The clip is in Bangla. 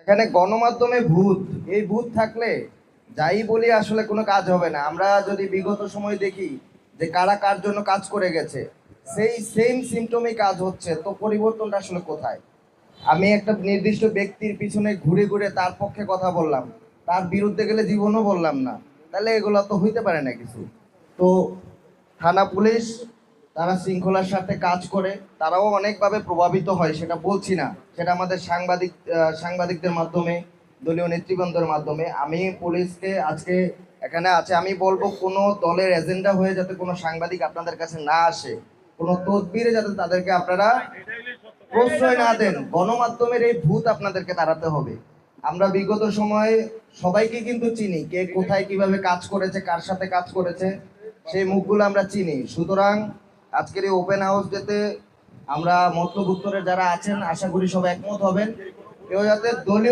এখানে গণমাধ্যমে ভূত, এই ভূত থাকলে যাই বলি আসলে কোনো কাজ হবে না। আমরা যদি বিগত সময় দেখি যে কারা কার জন্য কাজ করে গেছে, সেই সেম সিমটমই কাজ হচ্ছে। তো পরিবর্তনটা আসলে কোথায়? আমি একটা নির্দিষ্ট ব্যক্তির পিছনে ঘুরে ঘুরে তার পক্ষে কথা বললাম। তার বিরুদ্ধে গেলে জীবনও বললাম না। তাহলে এগুলো তো হইতে পারে না কিছু। তো থানা পুলিশ তারা শৃঙ্খলার সাথে কাজ করে, তারাও অনেকভাবে প্রভাবিত হয়, সেটা বলছি না। সেটা আমাদের সাংবাদিক সাংবাদিকদের মাধ্যমে, দলীয় নেতৃবৃন্দের মাধ্যমে। আমি পুলিশকে আজকে এখানে আছে, আমি বলব কোনো দলের এজেন্ডা হয়ে যাতে কোনো সাংবাদিক আপনাদের কাছে না আসে, কোনো তদবিরে যাতে তাদেরকে আপনারা প্রশ্রয় না দেন, গণমাধ্যমের এই ভূত আপনাদেরকে তাড়াতে হবে। আমরা বিগত সময়ে সবাইকে কিন্তু চিনি, কে কোথায় কীভাবে কাজ করেছে, কার সাথে কাজ করেছে, সেই মুখগুলো আমরা চিনি। সুতরাং আজকের এই ওপেন হাউস ডেতে আমরা মধ্যবুত্তরের যারা আছেন, আশা করি সবাই একমত হবেন। কেউ যাতে দলীয়